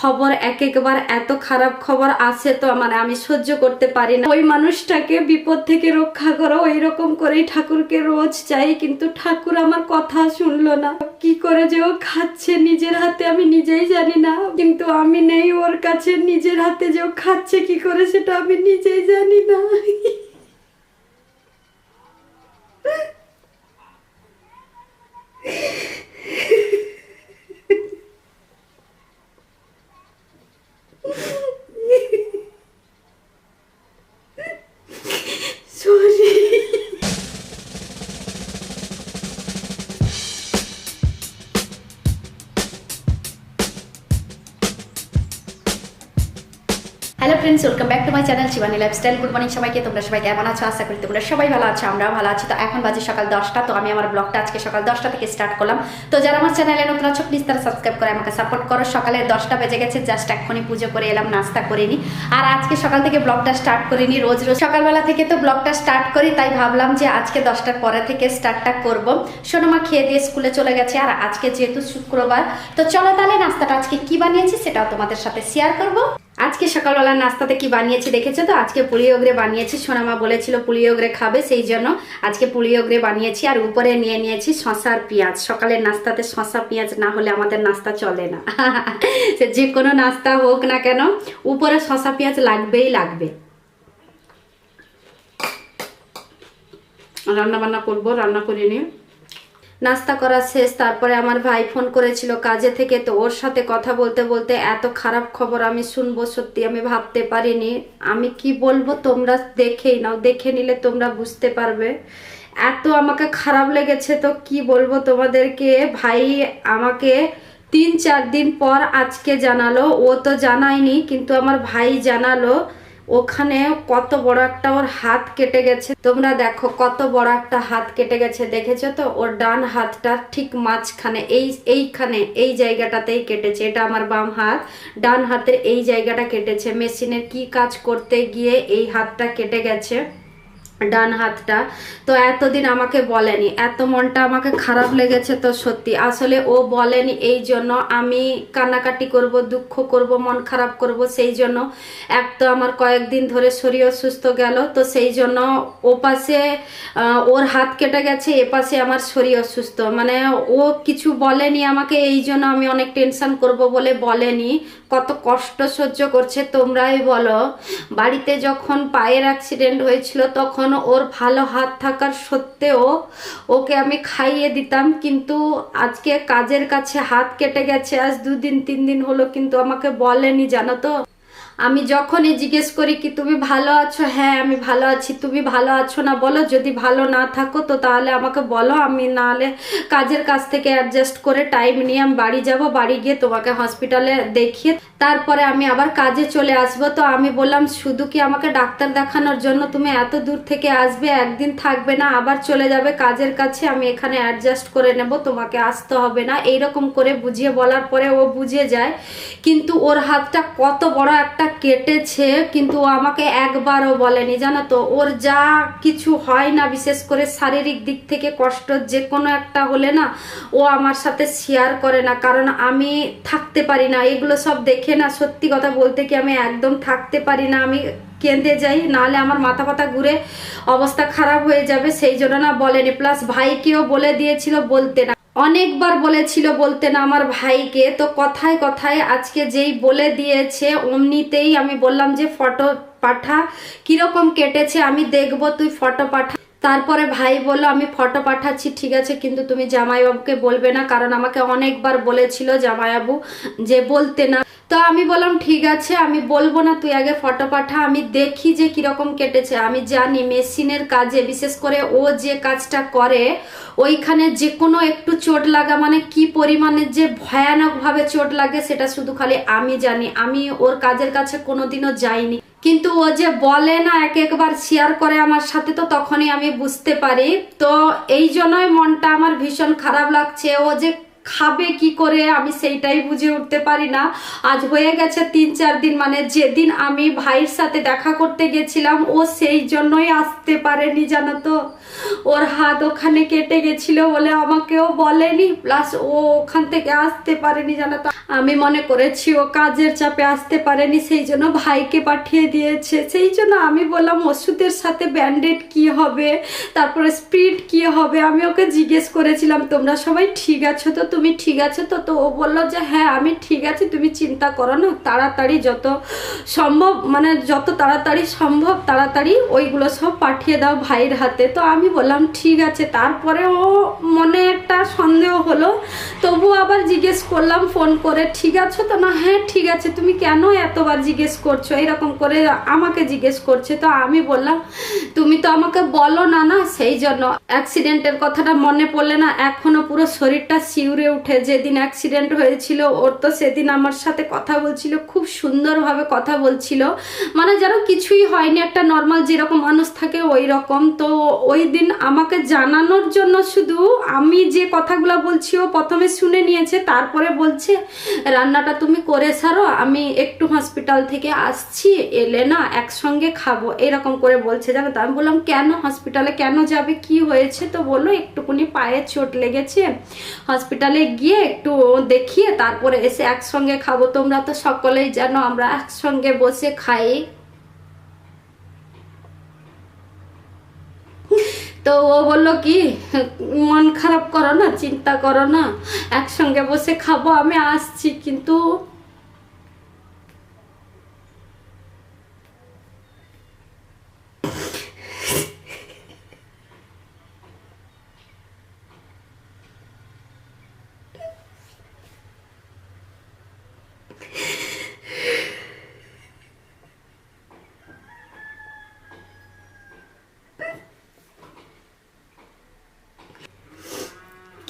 খবর এক একবার এত খারাপ খবর আসে তো মানে আমি সহ্য করতে পারি না। ওই মানুষটাকে বিপদ থেকে রক্ষা করো ওই রকম করেই ঠাকুরকে রোজ চাই, কিন্তু ঠাকুর আমার কথা শুনলো না। কি করে যে ও খাচ্ছে নিজের হাতে আমি নিজেই জানি না, কিন্তু আমি নেই ওর কাছে, নিজের হাতে যে ও খাচ্ছে, কি করে সেটা আমি নিজেই জানি না। Hello friends welcome back to my channel Shivani lifestyle good morning সবাইকে, তোমরা সবাই কেমন আছো? আশা করি তোমরা সবাই ভালো আছো, আমরাও ভালো আছি। তো এখন বাজে সকাল দশটা, তো আমি আমার ব্লগটা আজকে সকাল দশটা থেকে স্টার্ট করলাম। তো যারা আমার চ্যানেলে নতুন আছো প্লিজ তারা সাবস্ক্রাইব করে আমাকে সাপোর্ট করো। সকালে দশটা বেজে গেছে জাস্ট এক্ষুনি পুজো করে এলাম, নাস্তা করে নি। আর আজকে সকাল থেকে ব্লগটা স্টার্ট করিনি রোজ রোজ। সকালবেলা থেকে তো ব্লগটা স্টার্ট করি, তাই ভাবলাম যে আজকে দশটার পরে থেকে স্টার্টটা করব। সোনামা খেয়ে দিয়ে স্কুলে চলে গেছে, আর আজকে যেহেতু শুক্রবার, তো চলো তাহলে নাস্তাটা আজকে কি বানিয়েছি সেটাও তোমাদের সাথে শেয়ার করব। আজকে সকালবেলা নাস্তাতে কি বানিয়েছি দেখেছ তো? আজকে পুলিওগরে বানিয়েছি। সোনামা বলেছিল পুলিওগরে খাবে, সেই জন্য আজকে পুলিওগরে বানিয়েছি। আর উপরে নিয়ে নিয়েছি শশার পেঁয়াজ। সকালের নাস্তাতে শশা পেঁয়াজ না হলে আমাদের নাস্তা চলে না। সে যে কোনো নাস্তা হোক না কেন, উপরে শশা পেঁয়াজ লাগবেই লাগবে। রান্না বান্না করব, রান্না করে নিয়ে নাস্তা করা শেষ, তারপরে আমার ভাই ফোন করেছিল কাজে থেকে, তো ওর সাথে কথা বলতে বলতে এত খারাপ খবর আমি শুনব সত্যি আমি ভাবতে পারিনি। আমি কি বলব তোমরা দেখেই নাও, দেখে নিলে তোমরা বুঝতে পারবে। এত আমাকে খারাপ লেগেছে তো কি বলব তোমাদেরকে? ভাই আমাকে তিন চার দিন পর আজকে জানালো, ও তো জানায়নি, কিন্তু আমার ভাই জানালো। ওখানে কত বড় একটা ওর হাত কেটে গেছে। তোমরা দেখো কত বড় একটা হাত কেটে গেছে, দেখেছ তো? ওর ডান হাতটা ঠিক মাঝখানে, এই, এইখানে, এই জায়গাটাতেই কেটেছে। এটা আমার বাম হাত, ডান হাতের এই জায়গাটা কেটেছে। মেশিনের কি কাজ করতে গিয়ে এই হাতটা কেটে গেছে? ডান হাতটা। তো এতদিন আমাকে বলেনি। এত মনটা আমাকে খারাপ লেগেছে তো সত্যি। আসলে ও বলেনি এই জন্য আমি কান্নাকাটি করব, দুঃখ করব, মন খারাপ করব, সেই জন্য এক তো আমার কয়েকদিন ধরে শরীর অসুস্থ গেল। তো সেই জন্য ও পাশে ওর হাত কেটে গেছে, এ পাশে আমার শরীর অসুস্থ। মানে ও কিছু বলেনি আমাকে, এই জন্য আমি অনেক টেনশন করব বলে বলেনি। কত কষ্ট সহ্য করছে তোমরাই বলো। বাড়িতে যখন পায়ের অ্যাক্সিডেন্ট হয়েছিল তখন ওর ভালো হাত থাকার সত্ত্বেও ওকে আমি খাইয়ে দিতাম, কিন্তু আজকে কাজের কাছে হাত কেটে গেছে, আজ দুদিন তিন দিন হলো, কিন্তু আমাকে বলেনি, জানো তো? আমি যখনই জিজ্ঞেস করি কি, তুমি ভালো আছো? হ্যাঁ আমি ভালো আছি। তুমি ভালো আছো না? বলো, যদি ভালো না থাকো, তো তাহলে আমাকে বলো। আমি নাহলে কাজের কাছ থেকে অ্যাডজাস্ট করে টাইম নিয়ে আমি বাড়ি যাব। বাড়ি গিয়ে তোমাকে হসপিটালে দেখিয়ে তারপরে আমি আবার কাজে চলে আসব। তো আমি বললাম, শুধু কি আমাকে ডাক্তার দেখানোর জন্য তুমি এত দূর থেকে আসবে? একদিন থাকবে না, আবার চলে যাবে কাজের কাছে। আমি এখানে অ্যাডজাস্ট করে নেব, তোমাকে আসতে হবে না। এইরকম করে বুঝিয়ে বলার পরে ও বুঝে যায়। কিন্তু ওর হাতটা কত বড় একটা কেটেছে, কিন্তু আমাকে একবারও বলেনি। জানো তো, ওর যা কিছু হয় না, বিশেষ করে শারীরিক দিক থেকে কষ্ট যে কোনো একটা হলে না, ও আমার সাথে শেয়ার করে না। কারণ আমি থাকতে পারি না। এগুলো সব দেখে না, সত্যি কথা বলতে কি আমি একদম থাকতে পারি না। আমি কেঁদে যাই, নাহলে আমার মাথা পাতা ঘুরে অবস্থা খারাপ হয়ে যাবে, সেই জন্য না বলেনি। প্লাস ভাইকেও বলে দিয়েছিল বলতে না। অনেকবার বলেছিল বলতে না আমার ভাইকে। তো কথায় কথায় আজকে যেই বলে দিয়েছে, অমনিতেই আমি বললাম যে, ফটো পাঠা, কীরকম কেটেছে? আমি দেখব, তুই ফটো পাঠা তারপরে ভাই বলল, আমি ফটো পাঠাচ্ছি, ঠিক আছে, কিন্তু তুমি জামাইবাবুকে বলবে না, কারণ আমাকে অনেকবার বলেছিল জামাইবাবু যে বলতে না। তো আমি বললাম, ঠিক আছে, আমি বলব না, তুই আগে ফটো পাঠা, আমি দেখি যে কীরকম কেটেছে। আমি জানি মেশিনের কাজে, বিশেষ করে ও যে কাজটা করে, ওইখানে যে কোনো একটু চোট লাগা মানে কি পরিমাণে যে ভয়ানকভাবে চোট লাগে, সেটা শুধু খালি আমি জানি। আমি ওর কাজের কাছে কোনোদিনও যাইনি। কিন্তু ও যে বলে না, এক একবার শেয়ার করে আমার সাথে তো তখনই আমি বুঝতে পারি। তো এই জন্যই মনটা আমার ভীষণ খারাপ লাগছে। ও যে খাবে কি করে আমি সেইটাই বুঝে উঠতে পারি না। আজ হয়ে গেছে তিন, চার দিন মানে যেদিন আমি ভাইয়ের সাথে দেখা করতে গেছিলাম, ও সেই জন্যই আসতে পারেনি জানো তো ওর হাত ওখানে কেটে গেছিল বলে আমাকেও বলেনি প্লাস ও ওখান থেকে আসতে পারেনি জানো তো আমি মনে করেছি ও কাজের চাপে আসতে পারেনি, সেই জন্য ভাইকে পাঠিয়ে দিয়েছে। সেই জন্য আমি বললাম, ওষুধের সাথে ব্যান্ডেড কি হবে? তারপরে স্পিড কি হবে? আমি ওকে জিজ্ঞেস করেছিলাম, তোমরা সবাই ঠিক আছো তো? তুমি ঠিক আছে? তো তো ও বলল যে হ্যাঁ আমি ঠিক আছি, তুমি চিন্তা করো না, তাড়াতাড়ি যত সম্ভব মানে যত তাড়াতাড়ি সম্ভব, তাড়াতাড়ি ওইগুলো সব পাঠিয়ে দাও ভাইয়ের হাতে। তো আমি বললাম, ঠিক আছে। তারপরে ও মনে একটা সন্দেহ হলো, তবু আবার জিজ্ঞেস করলাম, ফোন করে, ঠিক আছো? তো, না হ্যাঁ ঠিক আছে, তুমি কেন এতবার জিজ্ঞেস করছ? এরকম করে আমাকে জিজ্ঞেস করছে। তো আমি বললাম, তুমি তো আমাকে বলো না না? সেই জন্য অ্যাক্সিডেন্টের কথাটা মনে পড়লে না, এখনও পুরো শরীরটা শিউরে উঠে যেদিন অ্যাক্সিডেন্ট হয়েছিল, ওর তো সেদিন আমার সাথে কথা বলছিল, খুব সুন্দরভাবে কথা বলছিল। মানে যেন কিছুই হয়নি, একটা নর্মাল যেরকম মানুষ থাকে ওই রকম তো ওই দিন আমাকে জানানোর জন্য শুধু আমি যে কথাগুলো বলছি, ও প্রথমে শুনে নিয়েছে, তারপরে বলছে, রান্নাটা তুমি করে সারো, আমি একটু হসপিটাল থেকে আসছি, এলে না একসঙ্গে খাব। এরকম করে বলছে। জানো তো, আমি বললাম, কেন হসপিটালে কেন যাবে, কি হয়েছে? তো বলল, একটুকুনি পায়ে চোট লেগেছে হসপিটালে গিয়ে একটু দেখিয়ে তারপরে এসে একসঙ্গে খাব। তোমরা তো সকলেই জানো, আমরা একসঙ্গে বসে খাই। তো ও বলল কি, মন খারাপ করো না, চিন্তা করো না, একসঙ্গে বসে খাব, আমি আসছি। কিন্তু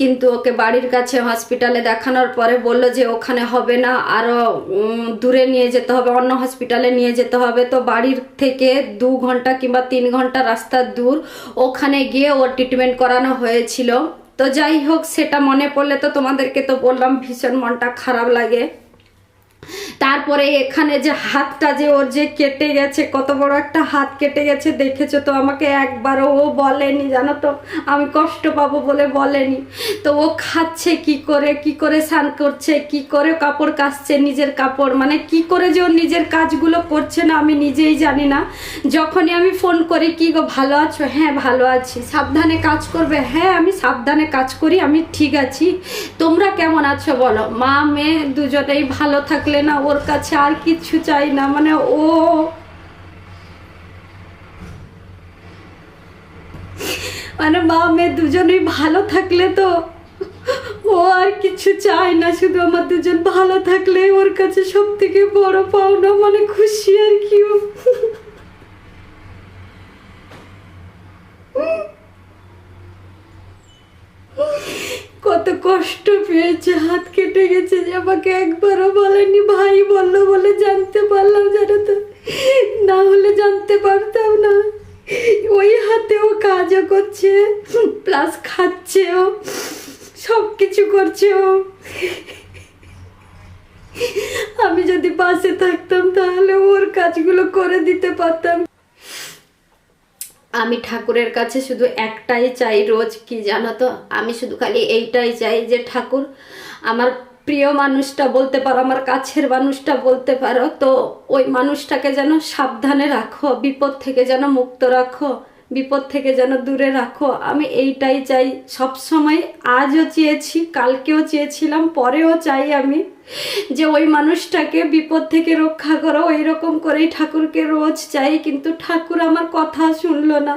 কিন্তু ওকে বাড়ির কাছে হসপিটালে দেখানোর পরে বলল যে ওখানে হবে না আরও দূরে নিয়ে যেতে হবে, অন্য হসপিটালে নিয়ে যেতে হবে। তো বাড়ির থেকে দু ঘণ্টা কিংবা তিন ঘণ্টা রাস্তা দূর ওখানে গিয়ে ওর ট্রিটমেন্ট করানো হয়েছিল। তো যাই হোক, সেটা মনে পড়লে তো তোমাদেরকে তো বললাম, ভীষণ মনটা খারাপ লাগে। তারপরে এখানে যে হাতটা যে ওর যে কেটে গেছে, কত বড় একটা হাত কেটে গেছে, দেখেছ তো আমাকে একবারও? ও বলেনি, জানো তো, আমি কষ্ট পাবো বলে বলেনি। তো ও খাচ্ছে কি করে কি করে স্নান করছে, কি করে কাপড় কাচছে নিজের কাপড়? মানে কি করে যে ওর নিজের কাজগুলো করছে না, আমি নিজেই জানি না। যখনই আমি ফোন করি, কি গো, ভালো আছো? হ্যাঁ ভালো আছি। সাবধানে কাজ করবে? হ্যাঁ আমি সাবধানে কাজ করি, আমি ঠিক আছি। তোমরা কেমন আছো বলো? মা, মেয়ে, দুজনেই ভালো থাকলে না ওর কাছে আর কিচ্ছু চাই না মানে ও মানে মা, মেয়ে দুজনেই ভালো থাকলে তো ও আর কিছু চায় না, শুধু আমার দুজন ভালো থাকলে ওর কাছে সব থেকে বড় পাওনা মানে খুশি আর কি ও। কত কষ্ট পেয়েছে, হাত কেটে গেছে যে আমাকে একবারও বলেনি, ভাই বলল বলে জানতে পারলাম জানো তো, না হলে জানতে পারতাম না। ওই হাতেও কাজও করছে প্লাস খাচ্ছেও সব কিছু করছে ও আমি যদি পাশে থাকতাম তাহলে ওর কাজগুলো করে দিতে পারতাম। আমি ঠাকুরের কাছে শুধু একটাই চাই রোজ, কি জানো তো? আমি শুধু খালি এইটাই চাই যে ঠাকুর, আমার প্রিয় মানুষটা বলতে পারো, আমার কাছের মানুষটা বলতে পারো, তো ওই মানুষটাকে যেন সাবধানে রাখো, বিপদ থেকে যেন মুক্ত রাখো। বিপদ থেকে যেন দূরে রাখো। আমি এইটাই চাই। সব সময় আজও চেয়েছি, কালকেও চেয়েছিলাম, পরেও চাই আমি যে ওই মানুষটাকে বিপদ থেকে রক্ষা করো। ওই রকম করেই ঠাকুরকে রোজ চাই, কিন্তু ঠাকুর আমার কথা শুনলো না।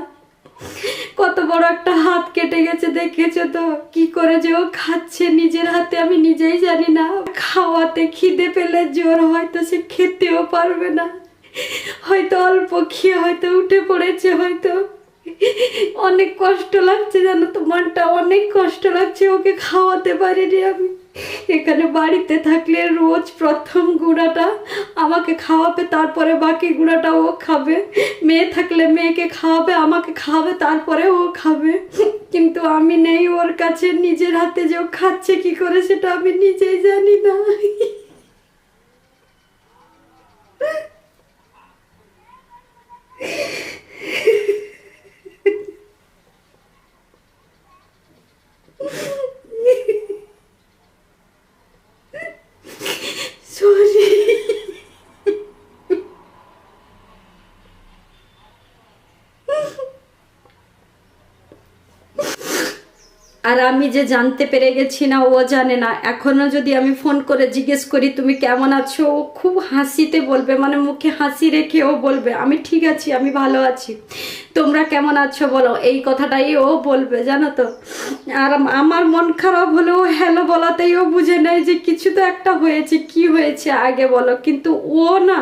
কত বড় একটা হাত কেটে গেছে, দেখেছ তো? কি করে যে ও খাচ্ছে নিজের হাতে আমি নিজেই জানি না। খাওয়াতে খিদে পেলে জোর হয়তো সে খেতেও পারবে না। হয়তো অল্প খেয়ে হয়তো উঠে পড়েছে, হয়তো অনেক কষ্ট লাগছে জানো তো, মনটা অনেক কষ্ট লাগছে ওকে খাওয়াতে পারিনি আমি। এখানে বাড়িতে থাকলে রোজ প্রথম গুঁড়াটা আমাকে খাওয়াবে, তারপরে বাকি গুঁড়াটা ও খাবে। মেয়ে থাকলে মেয়েকে খাওয়াবে, আমাকে খাওয়াবে, তারপরে ও খাবে। কিন্তু আমি নেই ওর কাছে, নিজের হাতে যে ও খাচ্ছে কি করে সেটা আমি নিজেই জানি না সরি আর আমি যে জানতে পেরে গেছি না, ও জানে না। এখনও যদি আমি ফোন করে জিজ্ঞেস করি, তুমি কেমন আছো? ও খুব হাসিতে বলবে মানে মুখে হাসি রেখে ও বলবে, আমি ঠিক আছি, আমি ভালো আছি। তোমরা কেমন আছো বলো? এই কথাটাই ও বলবে, জানো তো। আর আমার মন খারাপ হলেও হ্যালো বলাতেই ও বুঝে নেয় যে কিছু তো একটা হয়েছে, কি হয়েছে আগে বলো। কিন্তু ও না,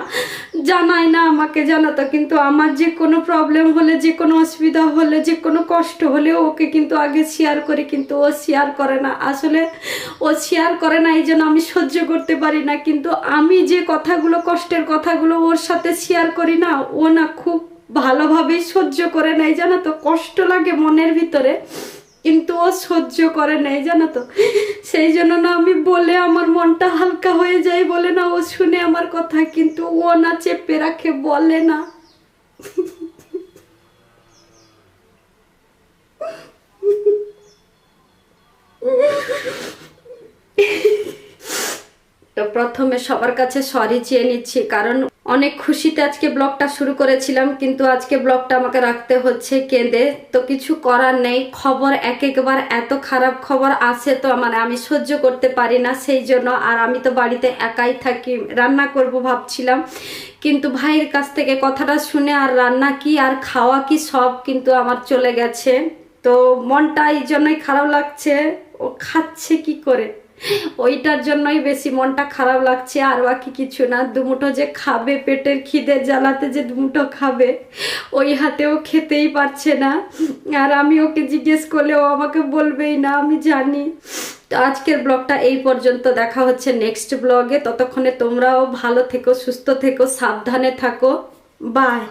জানায় না আমাকে, জানো তো। কিন্তু আমার যে কোনো প্রবলেম হলে, যে কোনো অসুবিধা হলে, যে কোনো কষ্ট হলে ওকে কিন্তু আগে শেয়ার করি কিন্তু ও শেয়ার করে না। আসলে ও শেয়ার করে না, এই জন্য আমি সহ্য করতে পারি না। কিন্তু আমি যে কথাগুলো, কষ্টের কথাগুলো ওর সাথে শেয়ার করি না, ও না খুব ভালোভাবেই সহ্য করে নেয়, জানো তো? কষ্ট লাগে মনের ভিতরে, কিন্তু ও সহ্য করে নেই জানো তো? সেই জন্য না আমি বলে আমার মনটা হালকা হয়ে যায় বলে না ও শুনে আমার কথা, কিন্তু ও না চেপে রাখে, বলে না। তো প্রথমে সবার কাছে সরি চেয়ে নিচ্ছি, কারণ অনেক খুশিতে আজকে ব্লগটা শুরু করেছিলাম, কিন্তু আজকে ব্লগটা আমাকে রাখতে হচ্ছে কেঁদে। তো কিছু করার নেই, খবর এক একবার, এত খারাপ খবর আসে তো মানে আমি সহ্য করতে পারি না সেই জন্য, আর আমি তো বাড়িতে একাই থাকি, রান্না করব ভাবছিলাম। কিন্তু ভাইয়ের কাছ থেকে কথাটা শুনে আর রান্না কি, আর খাওয়া কি সব কিন্তু আমার চলে গেছে। তো মনটা এই জন্যই খারাপ লাগছে। ও খাচ্ছে কি করে? ওইটার জন্যই বেশি মনটা খারাপ লাগছে, আর বাকি কিছু না। দুমুঠো যে খাবে, পেটের খিদে জ্বালাতে যে দুমুঠো খাবে, ওই হাতেও খেতেই পারছে না। আর আমি ওকে জিজ্ঞেস করলে ও আমাকে বলবেই না, আমি জানি। তো আজকের ব্লগটা এই পর্যন্ত। দেখা হচ্ছে নেক্সট ব্লগে। ততক্ষণে তোমরাও ভালো থেকো, সুস্থ থেকো, সাবধানে থাকো। বাই।